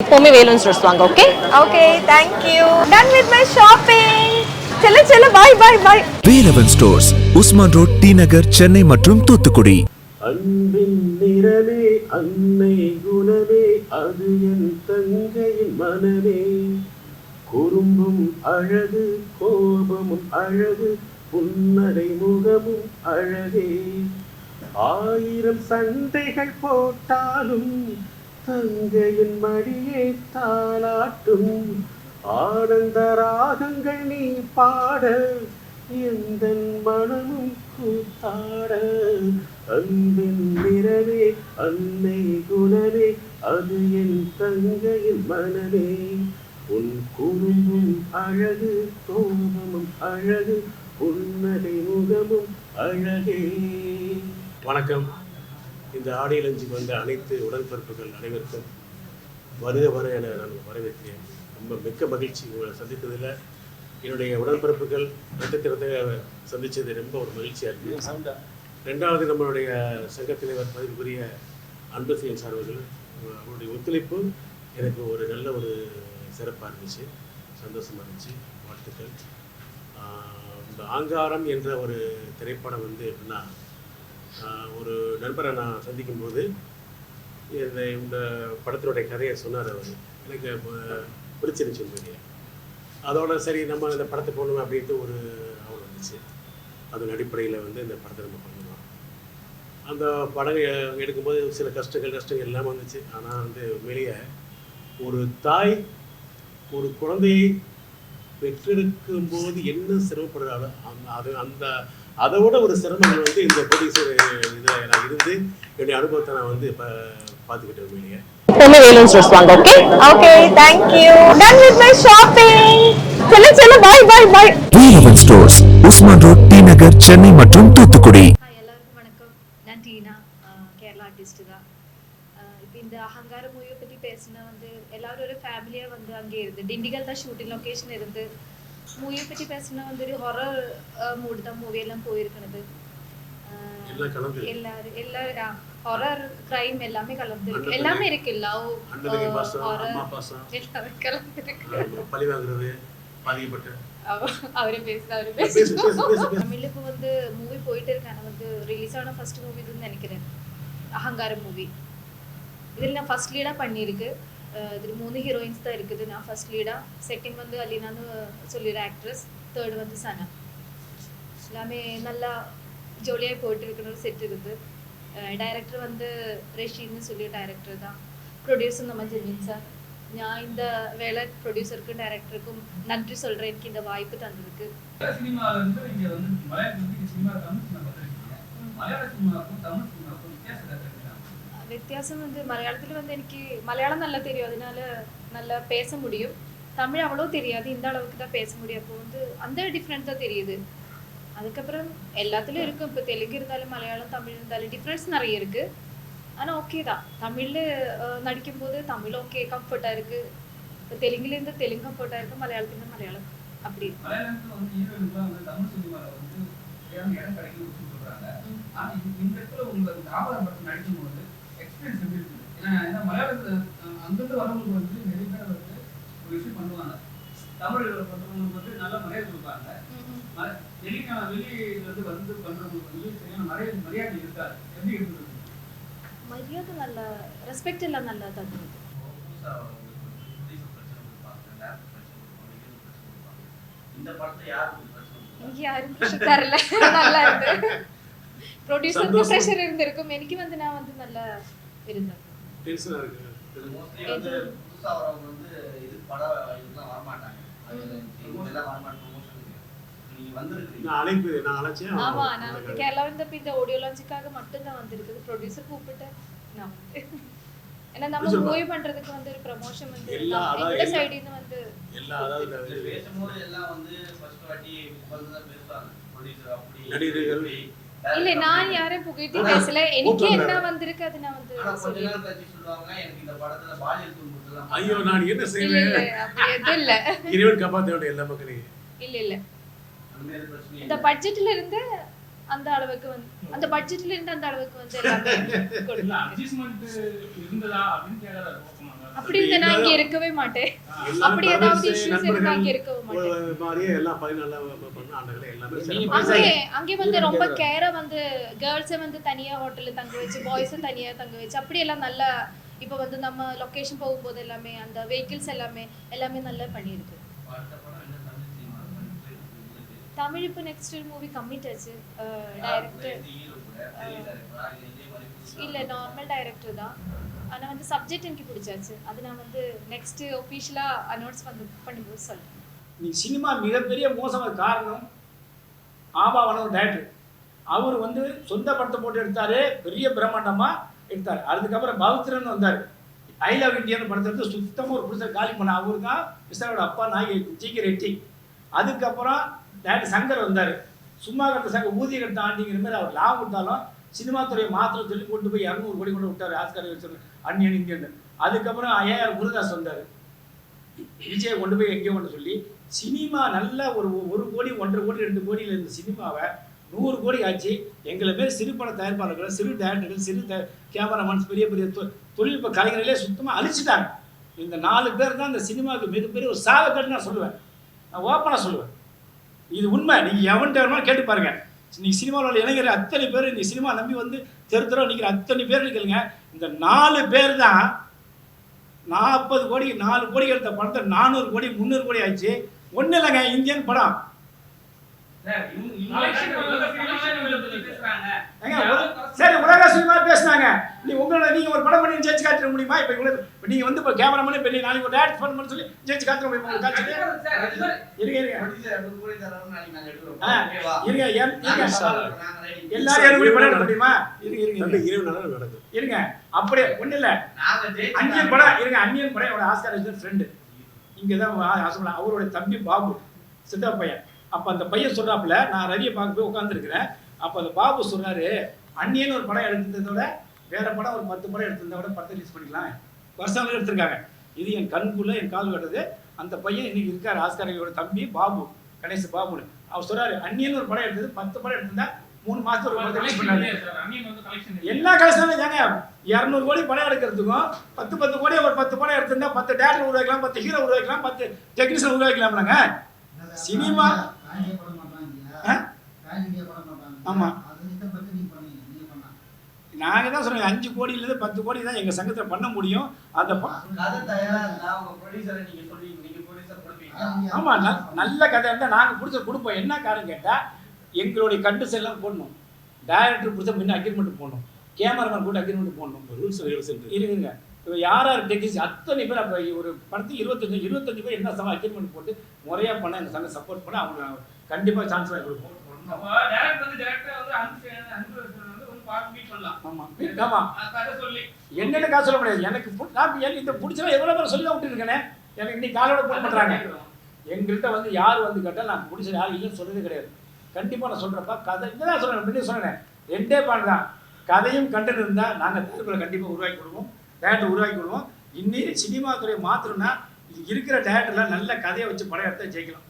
எப்பவுமே வேலூன் ஸ்டோர்ஸ் வாங்க okay okay thank you done with my shopping செல்ல செல்ல bye bye bye Velavan stores Usman road T Nagar Chennai மற்றும் தூத்துக்குடி. அன்பின் நிறமே அன்னை குணமே அது என் தங்கையின் மனமே. குறும்பும் அழகு கோபமும் அழகு புன்னகை முகமும் அழகே. ஆயிரம் சண்டைகள் போட்டாலும் தங்கையின் மடியை தாளாட்டும். ஆனந்த ராகங்கள் நீ பாட எந்த மனமும் கூத்தாட. அன்பின் நிறவே அன்னை குணமே அது என் தங்கையின் மனமே. உன் குறும்பும் அழகு கோபமும் அழகு உன்னதை முகமும் அழகே. வணக்கம். இந்த ஆடியோ வந்த அனைத்து உடன்பிறப்புகள் அனைவருக்கும் வருக வர என நான் வரவேற்கிறேன். ரொம்ப மிக்க மகிழ்ச்சி உங்களை சந்தித்ததில். என்னுடைய உடன்பிறப்புகள் நட்சத்திரத்தை சந்தித்தது ரொம்ப ஒரு மகிழ்ச்சியாக இருக்குது ரெண்டாவது நம்மளுடைய சங்கத்தலைவர் தலைவர் பதிவுக்குரிய அன்பசியன் சார் அவர்கள் அவருடைய ஒத்துழைப்பு எனக்கு ஒரு நல்ல ஒரு சிறப்பாக இருந்துச்சு. சந்தோஷமாக இருந்துச்சு. வாழ்த்துக்கள். இந்த ஆங்காரம் என்ற ஒரு திரைப்படம் வந்து எப்படின்னா ஒரு நண்பரை நான் சந்திக்கும் போது இந்த இந்த படத்தினுடைய கதையை சொன்னார் அவர். எனக்கு பிடிச்சிருந்துச்சு உண்மையிலேயே அதோட சரி நம்ம இந்த படத்தை போடணும் அப்படின்ட்டு ஒரு அவள் வந்துச்சு. அதன் அடிப்படையில் வந்து இந்த படத்தை நம்ம பண்ணுவோம் அந்த படம் எடுக்கும்போது சில கஷ்டங்கள் கஷ்டங்கள் எல்லாமே வந்துச்சு. ஆனால் வந்து உண்மையிலேயே ஒரு தாய் ஒரு குழந்தையை பெற்றெடுக்கும் போது என்ன சிரமப்படுறாளோ அந்த அது அந்த அதை விட ஒரு சிரமங்கள் வந்து இந்த ப்ரொடியூசர் இதில் நான் இருந்து என்னுடைய அனுபவத்தை நான் வந்து இப்போ பார்த்துக்கிட்டேன் உண்மையிலேயே okay okay thank you done with my shopping செல்ல செல்ல bye bye bye Velavan stores Usman road T Nagar Chennai மற்றும் தூத்துக்குடி. ஹாய் எல்லாருக்கும் வணக்கம். நான் டீனா ஆஹ் கேரளா ஆர்டிஸ்ட் தான். இப்போ இந்த அகங்கார மூவியை பற்றி பேசினா வந்து எல்லாரும் ஒரு ஃபேமிலியாக வந்து அங்கே இருந்து டிண்டிகல் தான் ஷூட்டிங் லொக்கேஷன் இருந்து ஹொரர் மூடு தான் மூவி எல்லாம் போயிருக்கிறது ஆஹ் எல்லாம் கலந்து எல்லாரும் எல்லாரும் ஹொரர் கிரைம் எல்லாமே கலந்து இருக்கு எல்லாமே இருக்கு லவ் எல்லாமே கலந்து இருக்கு பழி வாங்குறது பாதிக்கப்பட்ட அவ- அவரே பேசுது அவரே பேசு, பேசு பேசு, பேசு, பேசு. தமிழ்ல இப்போ வந்து மூவி போயிட்டு இருக்கான வந்து ரிலீஸ் ஆன ஃபர்ஸ்ட் மூவி இதுன்னு நினைக்கிறேன் அகங்காரம் மூவி இதில் நான் ஃபர்ஸ்ட் லீடாக பண்ணியிருக்கு இதுல மூணு ஹீரோயின்ஸ் தான் இருக்குது. நான் ஃபர்ஸ்ட் லீடாக செகண்ட் வந்து அலினான்னு சொல்லிடுற ஆக்ட்ரஸ் தேர்ட் வந்து சனா. எல்லாமே நல்லா ஜோலியாக போயிட்டு ஒரு செட் இருக்குது. டைரக்டர் வந்து ரஷீன்னு சொல்லி டைரக்டர் தான். ப்ரொடியூசர் நம்ம ஜெமின் சார் நான் இந்த வேலை ப்ரொடியூசருக்கும் டைரக்டருக்கும் நன்றி சொல்கிறேன் எனக்கு இந்த வாய்ப்பு தந்ததுக்கு இருந்து சினிமா தமிழ் சினிமா பார்த்துருக்கீங்க மலையாள சினிமாவுக்கும் தமிழ் சினிமாவுக்கும் வித்தியாசம் வித்தியாசம் வந்து மலையாளத்தில் வந்து எனக்கு மலையாளம் நல்லா தெரியும் அதனால நல்லா பேச முடியும் தமிழ் அவ்வளோ தெரியாது இந்த அளவுக்கு தான் பேச முடியும் அப்போ வந்து அந்த டிஃப்ரெண்ட் தான் தெரியுது அதுக்கப்புறம் எல்லாத்துலேயும் இருக்கும் இப்போ தெலுங்கு இருந்தாலும் மலையாளம் தமிழ் இருந்தாலும் டிஃப்ரென்ஸ் நிறைய இருக்கு ஆனால் ஓகே தான் தமிழில் நடிக்கும்போது தமிழ் ஓகே கம்ஃபர்ட்டாக இருக்கு இப்போ தெலுங்குலேருந்து தெலுங்கு கம்ஃபர்ட்டாக இருக்கு மலையாளத்துலேருந்து மலையாளம் அப்படி இருக்கு ஏன்னா மலையாளத்துல அங்கிருந்து வரவங்களுக்கு வந்து நிறைய பேர் வந்து ஒரு விஷயம் பண்ணுவாங்க. தமிழர்கள் பண்றவங்களுக்கு வந்து நல்ல மரியாதை கொடுப்பாங்க. வெளி வெளியில வந்து பண்றவங்களுக்கு வந்து சரியான மரியாதை மரியாதை இருக்காது. எப்படி இருந்தது? மரியாதை நல்ல ரெஸ்பெக்ட் எல்லாம் நல்லா தான் இருந்தது. யாரும் தரல. நல்லா இருந்து. ப்ரொடியூசருக்கு பிரஷர் இருந்திருக்கும். எனக்கு வந்து நான் வந்து நல்ல இருந்தாங்க டென்ஷனா இருக்கு. மோஸ்ட்லி வந்து புதுசா வரவங்க வந்து இது படம் இதுக்கெல்லாம் வரமாட்டாங்க நடிகர்கள். இல்ல நான் யாரையும் புகழ்த்தி பேசல. எனக்கு என்ன வந்திருக்கு அது நான் வந்து ஐயோ நான் என்ன இல்ல செய்வேன்? இல்ல அப்படி எதுவும் இல்ல. இறைவன் வேண்டிய எல்லா மக்களையும் இல்ல இல்ல. இந்த பட்ஜெட்ல இருந்து அந்த அளவுக்கு வந்து அந்த பட்ஜெட்ல இருந்து அந்த அளவுக்கு வந்து எல்லாமே அப்படி இருந்தா நான் இங்க இருக்கவே மாட்டேன் அப்படி ஏதாவது issues இருந்தா அங்க இருக்கவே மாட்டேன். மாதிரியே எல்லாம் நல்லா பண்ண ஆண்டுகளை எல்லாமே அங்கே அங்கே வந்து ரொம்ப கேரா வந்து கேர்ள்ஸை வந்து தனியா ஹோட்டல்ல தங்க வச்சு பாய்ஸை தனியா தங்க வச்சு அப்படி எல்லாம் நல்லா இப்போ வந்து நம்ம லொகேஷன் போகும்போது எல்லாமே அந்த வெஹிக்கிள்ஸ் எல்லாமே எல்லாமே நல்லா பண்ணியிருக்கு தமிழ் இப்போ நெக்ஸ்ட் மூவி கம்மிட் ஆச்சு டைரக்டர்? இல்ல நார்மல் டைரக்டர் தான் ஆனால் வந்து சப்ஜெக்ட் எனக்கு பிடிச்சாச்சு. அது நான் வந்து நெக்ஸ்ட் ஒஃபீஷியலாக அனௌன்ஸ் பண்ணி பண்ணும்போது சொல்கிறேன் நீ சினிமா மிகப்பெரிய மோசமான காரணம் ஆபாவன ஒரு டேரக்டர் அவர் வந்து சொந்த படத்தை போட்டு எடுத்தார் பெரிய பிரம்மாண்டமாக எடுத்தார். அதுக்கப்புறம் பௌத்திரன் வந்தார். ஐ லவ் இந்தியான்னு படத்தை எடுத்து சுத்தமாக ஒரு புதுசாக காலி பண்ண அவர் தான் விசாரோட அப்பா நாயகி ஜி ரெட்டி அதுக்கப்புறம் டேரக்டர் சங்கர் வந்தார். சும்மா கட்ட சங்கர் ஊதிய கட்ட ஆண்டிங்கிற மாதிரி அவர் லாபம் விட்டாலும் சினிமா துறையை மாத்திரம் சொல்லி கொண்டு போய் இரநூறு கோடி கொண்டு விட்டார் ஆஸ்கார் வச்சு அந்நியன் இந்தியன் அதுக்கப்புறம் ஏஆர் குருதாஸ் வந்தார் விஜய் கொண்டு போய் எங்கேயோ கொண்டு சொல்லி சினிமா நல்ல ஒரு ஒரு கோடி ஒன்றரை கோடி ரெண்டு கோடியில் இருந்த சினிமாவை நூறு கோடி ஆச்சு. எங்களை பேர் சிறு பட தயாரிப்பாளர்கள் சிறு டேரக்டர்கள் சிறு கேமராமேன்ஸ் பெரிய பெரிய தொ- தொழில்நுட்ப கலைஞர்களே சுத்தமாக அழிச்சிட்டாங்க. இந்த நாலு பேர் தான் இந்த சினிமாவுக்கு மிகப்பெரிய ஒரு சாதக்கட்டு நான் சொல்லுவேன். நான் ஓப்பனாக சொல்லுவேன். இது உண்மை. நீங்கள் எவன் வேணுமாலும் கேட்டு பாருங்கள் இன்னைக்கு சினிமாவில் உள்ள இளைஞர் அத்தனை பேர் நீ சினிமா நம்பி வந்து தெரு தெரு நிற்கிற அத்தனை பேர் நிற்கிறீங்க இந்த நாலு பேர் தான் நாற்பது கோடி நாலு கோடி எடுத்த படத்தை நானூறு கோடி முந்நூறு கோடி ஆச்சு ஒன்றும் இல்லைங்க இந்தியன் படம். சார், உலக சினிமா பேசுனாங்க. நீ உங்களோட நீங்க ஒரு படம் பண்ணி ஜெயிச்சு காட்டிட முடியுமா? இப்போ இவ்வளவு நீங்க வந்து இப்போ கேமராமேன் இப்போ நீ நாளைக்கு ஒரு டேரக்ட் பண்ண சொல்லி ஜெயிச்சு காட்ட முடியுமா? உங்களுக்கு இருங்க இருங்க? இருங்க. எல்லாரும் எப்படி பண்ண முடியுமா? இருங்க இருங்க. இரவு நடக்கும் இருங்க. அப்படியே ஒன்றும் இல்லை. அந்நியன் படம் இருங்க அந்நியன் படம் என்னோட ஆஸ்கார் ஃப்ரெண்டு இங்கே தான் அவருடைய தம்பி பாபு சித்தா பையன் அப்போ அந்த பையன் சொல்றாப்புல நான் ரவியை பார்க்க போய் உட்காந்துருக்கிறேன் அப்போ அந்த பாபு சொன்னாரு அந்நியன் ஒரு படம் எடுத்ததோட வேற படம் ஒரு பத்து படம் எடுத்திருந்தா விட படத்தை ரிலீஸ் பண்ணிக்கலாம். வருஷம் எடுத்திருக்காங்க. இது என் கண்குள்ள என் கால் கட்டுறது அந்த பையன் இன்னைக்கு இருக்கார் ஆஸ்காரோட தம்பி பாபு கணேஷ் பாபுன்னு. அவர் சொல்றாரு அந்நியன் ஒரு படம் எடுத்தது பத்து படம் எடுத்திருந்தா மூணு மாசத்துக்கு ஒரு படத்தை ரிலீஸ் பண்ணாரு? எல்லா கலெக்ஷனும் ஏங்க இரநூறு கோடி படம் எடுக்கிறதுக்கும் பத்து பத்து கோடி ஒரு பத்து படம் எடுத்திருந்தா பத்து டேரக்டர் உருவாக்கலாம் பத்து ஹீரோ உருவாக்கலாம் பத்து டெக்னீஷியன் உருவாக்கலாம்லங்க. சினிமா ஆ? ஆமா. நாங்கள் தான் சொல்றேன் அஞ்சு கோடியிலேருந்து பத்து கோடி தான் எங்கள் சங்கத்தில் பண்ண முடியும். அந்த ப- கதை தயாரா இருந்தா உங்க ப்ரொடியூசரை நீங்க சொல்லி நீங்க ப்ரொடியூசர் கொடுப்பீங்க ஆமா ந- நல்ல கதை இருந்தால் நாங்கள் பிடிச்ச கொடுப்போம். என்ன காரணம் கேட்டால் எங்களுடைய கண்டிஷன் எல்லாம் போடணும். டைரக்டர் பிடிச்ச முன்ன அக்ரிமெண்ட் போடணும். கேமராமேன் கூட அக்ரிமெண்ட் போடணும். ரூல்ஸ் இருங்க. இப்போ யார் யார் டெக்னிக்ஸ் அத்தனை பேர் அப்போ ஒரு படத்துக்கு இருபத்தஞ்சு இருபத்தஞ்சு பேர் என்ன சம அக்ரிமெண்ட் போட்டு முறையாக பண்ண எங்கள் சங்கம் சப்போர்ட் பண்ண அவங்க கண்டிப்பாக சான்ஸ் வாங்கி கொடுப்போம். என்னென்ன காசு சொல்ல முடியாது. எனக்கு நான் இந்த பிடிச்சா எவ்வளோ பேர் சொல்லி தான் விட்டுருக்கேனே. எனக்கு இன்னைக்கு காலோட போன் பண்ணுறாங்க எங்கள்கிட்ட வந்து யார் வந்து கேட்டால் நான் பிடிச்ச யாரும் இல்லைன்னு சொல்றதே கிடையாது. கண்டிப்பாக நான் சொல்கிறப்ப கதை இதான் சொல்கிறேன் முன்னே சொன்னேன். ரெண்டே பாட்டு தான். கதையும் கண்டென்ட் இருந்தால் நாங்கள் தயாரிப்புகளை கண்டிப்பாக உருவாக்கி கொடுவோம் டேரக்டர் உருவாக்கி விடுவோம் இன்னி சினிமா துறையை மாற்றணும்னா இருக்கிற டேரக்டர்லாம் நல்ல கதையை வச்சு படம் எடுத்தால் ஜெயிக்கலாம்.